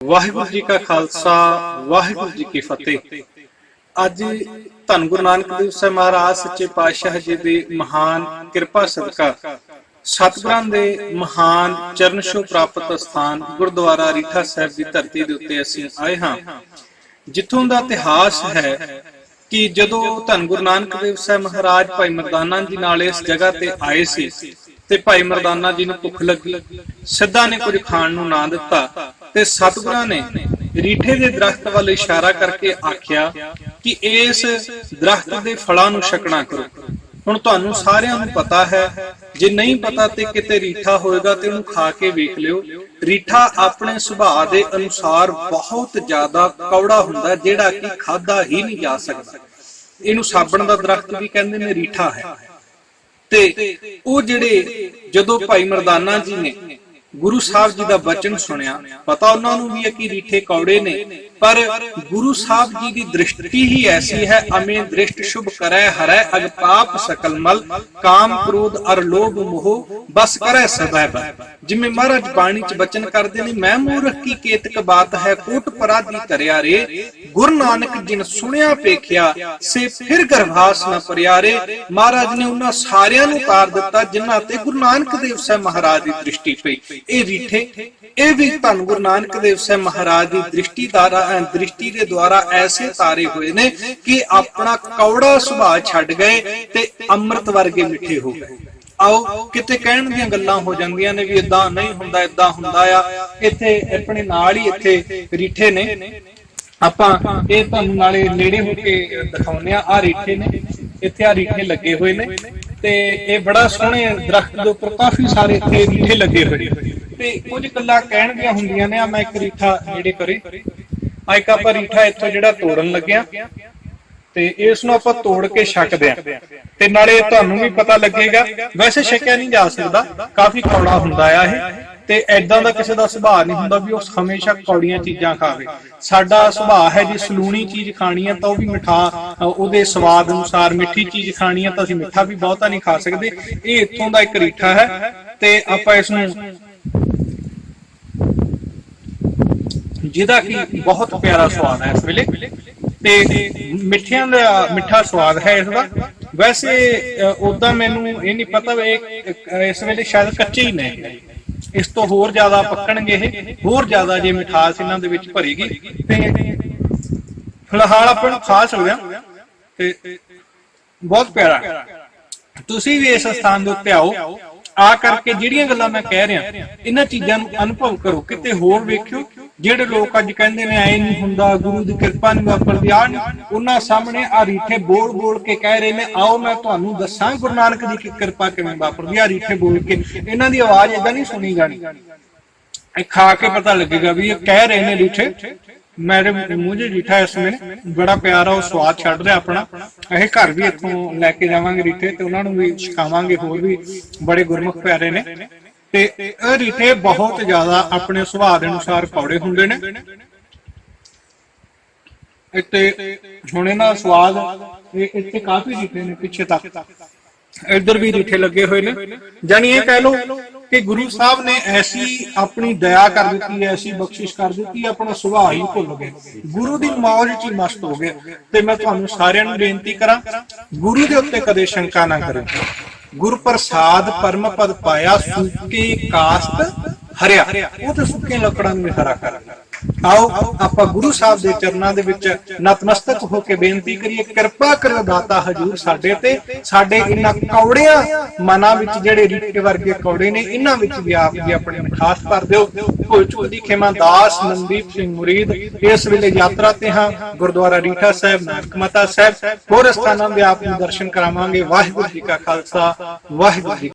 ਵਾਹਿਗੁਰੂ ਜੀ ਕਾ ਖਾਲਸਾ, ਵਾਹਿਗੁਰੂ ਜੀ ਕੀ ਫਤਿਹ। ਅੱਜ ਧੰਨ ਗੁਰੂ ਨਾਨਕ ਦੇਵ ਸਾਹਿਬ ਮਹਾਰਾਜ, ਸੱਚੇ ਪਾਤਸ਼ਾਹ ਜੀ ਦੀ ਮਹਾਨ ਕਿਰਪਾ ਸਦਕਾ ਸਤਿਗੁਰਾਂ ਦੇ ਮਹਾਨ ਚਰਨ ਛੋਹ ਪ੍ਰਾਪਤ ਸਥਾਨ ਗੁਰਦੁਆਰਾ ਰੀਠਾ ਸਾਹਿਬ ਦੀ ਧਰਤੀ ਦੇ ਉੱਤੇ ਅਸੀਂ ਆਏ ਹਾਂ। ਜਿੱਥੋਂ ਦਾ ਇਤਿਹਾਸ ਹੈ ਕਿ ਜਦੋਂ ਧੰਨ ਗੁਰੂ ਨਾਨਕ ਦੇਵ ਸਾਹਿਬ ਮਹਾਰਾਜ ਭਾਈ ਮਰਦਾਨਾ ਜੀ ਨਾਲ ਇਸ ਜਗ੍ਹਾ ਤੇ ਆਏ ਸੀ ਤੇ ਭਾਈ ਮਰਦਾਨਾ ਜੀ ਨੂੰ ਭੁੱਖ ਲੱਗੀ, ਸਿੱਧਾ ਨੇ ਕੁਝ ਖਾਣ ਨੂੰ ਨਾ ਦਿੱਤਾ। ਤੇ ਸਤਿਗੁਰਾਂ ਨੇ ਰੀਠੇ ਦੇ ਦਰਖਤ ਵੱਲ ਇਸ਼ਾਰਾ ਕਰਕੇ ਆਖਿਆ ਕਿ ਇਸ ਦਰਖਤ ਦੇ ਫਲਾਂ ਨੂੰ ਛਕਣਾ ਕਰੋ। ਹੁਣ ਤੁਹਾਨੂੰ ਸਾਰਿਆਂ ਨੂੰ ਪਤਾ ਹੈ, ਜੇ ਨਹੀਂ ਪਤਾ ਤੇ ਕਿਤੇ ਰੀਠਾ ਹੋਏਗਾ ਤੇ ਉਹਨੂੰ ਖਾ ਕੇ ਵੇਖ ਲਿਓ। ਰੀਠਾ ਆਪਣੇ ਸੁਭਾਅ ਦੇ ਅਨੁਸਾਰ ਬਹੁਤ ਜ਼ਿਆਦਾ ਕੌੜਾ ਹੁੰਦਾ, ਜਿਹੜਾ ਕਿ ਖਾਦਾ ਹੀ ਨਹੀਂ ਜਾ ਸਕਦਾ। ਇਹਨੂੰ ਸਾਬਣ ਦਾ ਦਰਖਤ ਵੀ ਕਹਿੰਦੇ ਨੇ, ਰੀਠਾ ਹੈ। ਤੇ ਉਹ ਜਿਹੜੇ ਜਦੋਂ ਭਾਈ ਮਰਦਾਨਾ ਜੀ ਨੇ ਗੁਰੂ ਸਾਹਿਬ ਜੀ ਦਾ ਬਚਨ ਸੁਣਿਆ, ਪਤਾ ਉਹਨਾਂ ਨੂੰ ਵੀ ਹੈ ਕਿ ਰੀਠੇ ਕੌੜੇ ਨੇ। ਪਰ ਗੁਰੂ ਸਾਹਿਬ ਜੀ ਦੀ ਦ੍ਰਿਸ਼ਟੀ ਹੀ ਐਸੀ ਹੈ, ਅਮੇ ਦ੍ਰਿਸ਼ਟ ਸ਼ੁਭ ਕਰੈ ਹਰੈ, ਅਗ ਪਾਪ ਸਕਲ ਮਲ, ਕਾਮ ਕ੍ਰੋਧ ਅਰ ਲੋਭ ਮੋਹ, ਬਸ ਕਰੈ ਸਦਾ ਜਿਵੇਂ ਮਹਾਰਾਜ ਬਾਣੀ ਚ ਬਚਨ ਕਰਦੇ ਨੇ, ਮੈਂ ਮੂਰਖ ਕੀ ਕੇਤਕ ਬਾਤ ਹੈ, ਕੋਟ ਪਰਾਧੀ ਧਰਿਆ ਰੇ। ਗੁਰੂ ਨਾਨਕ ਜਿਨ ਸੁਣਿਆ ਪੇਖਿਆ ਸੇ ਫਿਰ ਗਰਭਾਸ ਨਾ ਪਰਿਆਰੇ ਮਹਾਰਾਜ ਨੇ ਉਹਨਾਂ ਸਾਰਿਆਂ ਨੂੰ ਤਾਰ ਦਿੱਤਾ, ਜਿਨ੍ਹਾਂ ਤੇ ਗੁਰੂ ਨਾਨਕ ਦੇਵ ਸਾਹਿਬ ਮਹਾਰਾਜ ਦੀ ਦ੍ਰਿਸ਼ਟੀ ਪਈ। ਇਹ ਰੀਠੇ ਇਹ ਵੀ ਧੰਨ ਗੁਰੂ ਨਾਨਕ ਦੇਵ ਸਾਹਿਬ ਮਹਾਰਾਜ ਦੀ ਦ੍ਰਿਸ਼ਟੀ ਦਾ ਦ੍ਰਿਸ਼ਟੀ ਦੇ ਦੁਆਰਾ ਐਸੇ ਤਾਰੇ ਹੋਏ ਨੇ ਕਿ ਆਪਣਾ ਕੌੜਾ ਸੁਭਾਅ ਛੱਡ ਗਏ ਤੇ ਅੰਮ੍ਰਿਤ ਵਰਗੇ ਮਿੱਠੇ ਹੋ ਗਏ। ਆਓ, ਕਿਤੇ ਕਹਿਣ ਦੀਆਂ ਗੱਲਾਂ ਹੋ ਜਾਂਦੀਆਂ ਨੇ ਵੀ ਇਦਾਂ ਨਹੀਂ ਹੁੰਦਾ ਇਦਾਂ ਹੁੰਦਾ ਆ। ਇੱਥੇ ਆਪਣੇ ਨਾਲ ਹੀ ਇੱਥੇ ਰੀਠੇ ਨੇ। ਆਪਾਂ ਇਹ ਤੁਹਾਨੂੰ ਨਾਲੇ ਨੇੜੇ ਹੋ ਕੇ ਦਿਖਾਉਂਦੇ ਆ ਆ ਰੀਠੇ ਨੇ। ਇੱਥੇ ਆ ਰੀਠੇ ਲੱਗੇ ਹੋਏ ਨੇ ਤੇ ਇਹ ਬੜਾ ਸੋਹਣੇ ਦਰਖਤ ਦੇ ਉੱਪਰ ਕਾਫੀ ਸਾਰੇ ਇੱਥੇ ਰੀਠੇ ਲੱਗੇ ਹੋਏ ਨੇ। ਤੇ ਕੁਝ ਗੱਲਾਂ ਕਹਿਣ ਦੀਆਂ ਹੁੰਦੀਆਂ ਨੇ। ਆ ਮੈਂ ਇੱਕ ਰੀਠਾ ਨੇੜੇ ਕਰੇ। ਇੱਕ ਆਪਾਂ ਰੀਠਾ ਇੱਥੋਂ ਜਿਹੜਾ ਤੋੜਨ ਲੱਗਿਆ ਤੇ ਇਸ ਨੂੰ ਆਪਾਂ ਤੋੜ ਕੇ ਛਕਦੇ ਆ। ਤੇ ਨਾਲੇ ਤੁਹਾਨੂੰ ਵੀ ਪਤਾ ਲੱਗੇਗਾ, ਵੈਸੇ ਛਕਿਆ ਨਹੀਂ ਜਾ ਸਕਦਾ, ਕਾਫੀ ਕੌੜਾ ਹੁੰਦਾ ਆ ਇਹ। ਤੇ ਐਦਾਂ ਦਾ ਕਿਸੇ ਦਾ ਸੁਭਾਅ ਨਹੀਂ ਹੁੰਦਾ ਵੀ ਉਹ ਹਮੇਸ਼ਾ ਕੌੜੀਆਂ ਚੀਜ਼ਾਂ ਖਾਵੇ। ਸਾਡਾ ਸੁਭਾਅ ਹੈ ਜੇ ਸਲੂਣੀ ਚੀਜ਼ ਖਾਣੀ ਹੈ ਤਾਂ ਉਹ ਵੀ ਮਿਠਾ, ਉਹਦੇ ਸਵਾਦ ਅਨੁਸਾਰ ਮਿੱਠੀ ਚੀਜ਼ ਖਾਣੀ ਹੈ ਤਾਂ ਅਸੀਂ ਮਿੱਠਾ ਵੀ ਬਹੁਤਾ ਨਹੀਂ ਖਾ ਸਕਦੇ। ਇਹ ਇੱਥੋਂ ਦਾ ਇੱਕ ਰੀਠਾ ਹੈ ਤੇ ਆਪਾਂ ਇਸ ਨੂੰ ਜਿਹਦਾ ਕਿ ਬਹੁਤ ਪਿਆਰਾ ਸਵਾਦ ਹੈ ਇਸ ਵੇਲੇ। ਤੇ ਮਿੱਠਿਆਂ ਦਾ ਮਿੱਠਾ ਸਵਾਦ ਹੈ ਇਸ ਦਾ। ਵੈਸੇ ਉਦਾਂ ਮੈਨੂੰ ਇਹ ਨਹੀਂ ਪਤਾ ਵੀ ਇਹ ਇਸ ਵੇਲੇ ਸ਼ਾਇਦ ਕੱਚੇ ਹੀ ਨੇ। ਇਸ ਤੋਂ ਹੋਰ ਜ਼ਿਆਦਾ ਪੱਕਣਗੇ ਇਹ। ਹੋਰ ਜ਼ਿਆਦਾ ਜੇ ਮਿਠਾਸ ਇਹਨਾਂ ਦੇ ਵਿੱਚ ਭਰੇਗੀ। ਤੇ ਫਿਲਹਾਲ ਆਪਾਂ ਨੂੰ ਖਾ ਸਕਦੇ ਹਾਂ ਤੇ ਬਹੁਤ ਪਿਆਰਾ ਤੁਸੀਂ ਵੀ ਇਸ ਸਥਾਨ ਦੇ ਉੱਤੇ ਆਓ। ਆ ਕਰਕੇ ਜਿਹੜੀਆਂ ਗੱਲਾਂ ਮੈਂ ਕਹਿ ਰਿਹਾ, ਇਹਨਾਂ ਚੀਜ਼ਾਂ ਨੂੰ ਅਨੁਭਵ ਕਰੋ। ਕਿਤੇ ਹੋਰ ਵੇਖਿਓ। ਜਿਹੜੇ ਲੋਕ ਅੱਜ ਕਹਿੰਦੇ ਨੇ, ਐ ਨਹੀਂ ਹੁੰਦਾ, ਗੁਰੂ ਦੀ ਕਿਰਪਾ ਨਹੀਂ ਵਾਪਰਦੀ ਆ ਉਹਨਾਂ ਸਾਹਮਣੇ ਆ ਰੀਠੇ ਬੋਲ ਬੋਲ ਕੇ ਕਹਿ ਰਹੇ ਨੇ, ਆਓ ਮੈਂ ਤੁਹਾਨੂੰ ਦੱਸਾਂ ਗੁਰੂ ਨਾਨਕ ਦੀ ਕਿਰਪਾ ਕਿਵੇਂ ਵਾਪਰਦੀ ਆ? ਰੀਠੇ ਬੋਲ ਕੇ ਇਹਨਾਂ ਦੀ ਆਵਾਜ਼ ਇਦਾਂ ਨਹੀਂ ਸੁਣੀ ਜਾਣੀ। ਇਹ ਖਾ ਕੇ ਪਤਾ ਲੱਗੇਗਾ ਵੀ ਇਹ ਕਹਿ ਰਹੇ ਨੇ ਰੀਠੇ ਮੇਰੇ ਮੂੰਹ 'ਚ ਰੀਠਾ ਇਸ ਵੇਲੇ, ਬੜਾ ਪਿਆਰਾ ਉਹ ਸਵਾਦ ਛੱਡ ਰਿਹਾ ਆਪਣਾ। ਇਹ ਘਰ ਵੀ ਇੱਥੋਂ ਲੈ ਕੇ ਜਾਵਾਂਗੇ ਰੀਠੇ ਤੇ ਉਹਨਾਂ ਨੂੰ ਵੀ ਸਿਖਾਵਾਂਗੇ, ਹੋਰ ਵੀ ਬੜੇ ਗੁਰਮੁਖ ਪਿਆਰੇ ਨੇ। ਤੇ ਇਹ ਰੀਠੇ ਬਹੁਤ ਜ਼ਿਆਦਾ ਆਪਣੇ ਸੁਭਾਅ ਦੇ ਅਨੁਸਾਰ ਕੌੜੇ ਹੁੰਦੇ ਨੇ। ਇੱਥੇ ਹੁਣ ਇਹਨਾਂ ਸਵਾਦ ਇੱਥੇ ਕਾਫੀ ਰੀਠੇ ਨੇ ਪਿੱਛੇ ਤੱਕ। ਇੱਧਰ ਵੀ ਰੀਠੇ ਲੱਗੇ ਹੋਏ ਨੇ। ਜਾਨੀ ਇਹ ਕਹਿ ਲੋ ਕਿ ਗੁਰੂ ਸਾਹਿਬ ਨੇ ਐਸੀ ਆਪਣੀ ਦਇਆ ਕਰ ਦਿੱਤੀ ਐਸੀ ਬਖਸ਼ਿਸ਼ ਕਰ ਦਿੱਤੀ, ਆਪਣਾ ਸੁਭਾਅ ਹੀ ਭੁੱਲ ਗਏ। ਗੁਰੂ ਦੀ ਮੌਜ 'ਚ ਮਸਤ ਹੋ ਗਏ। ਤੇ ਮੈਂ ਤੁਹਾਨੂੰ ਸਾਰਿਆਂ ਨੂੰ ਬੇਨਤੀ ਕਰਾਂ, ਗੁਰੂ ਦੇ ਉੱਤੇ ਕਦੇ ਸ਼ੰਕਾ ਨਾ ਕਰੋ ਗੁਰ ਪ੍ਰਸਾਦ ਪਰਮ ਪਦ ਪਾਇਆ ਸੁੱਕੇ ਕਾਸਤ ਹਰਿਆ। ਉਹ ਤੇ ਸੁੱਕੇ ਲੱਕੜਾਂ ਨੂੰ ਵੀ ਹਰਾ ਕਰ। ਆਓ, ਆਪਾਂ ਗੁਰੂ ਸਾਹਿਬ ਦੇ ਚਰਨਾਂ ਦੇ ਵਿੱਚ ਨਤਮਸਤਕ ਹੋ ਕੇ ਬੇਨਤੀ ਕਰੀਏ, ਕਿਰਪਾ ਕਰੋ ਦਾਤਾ ਹਜੂਰ ਸਾਡੇ ਤੇ, ਸਾਡੇ ਇਹਨਾਂ ਕੌੜਿਆਂ ਮਨਾਂ ਵਿੱਚ ਜਿਹੜੇ ਰੀਟੇ ਵਰਗੇ ਕੌੜੇ ਨੇ, ਇਹਨਾਂ ਵਿੱਚ ਵੀ ਆਪ ਜੀ ਆਪਣੇ ਮਿਠਾਸ ਭਰ ਦਿਓ। ਭੁੱਲ ਚੁੱਕ ਦੀ ਖੇਮਾ ਦਾਸ ਮਨਦੀਪ ਸਿੰਘ ਮੁਰੀਦ, ਇਸ ਵੇਲੇ ਯਾਤਰਾ ਤੇ ਹਾਂ, ਗੁਰਦੁਆਰਾ ਰੀਠਾ ਸਾਹਿਬ, ਨਾਨਕ ਮਤਾ ਸਾਹਿਬ, ਹੋਰ ਸਥਾਨਾਂ ਦੇ ਆਪ ਨੂੰ ਦਰਸ਼ਨ ਕਰਾਵਾਂਗੇ। ਵਾਹਿਗੁਰੂ ਜੀ ਕਾ ਖਾਲਸਾ, ਵਾਹਿਗੁਰੂ ਜੀ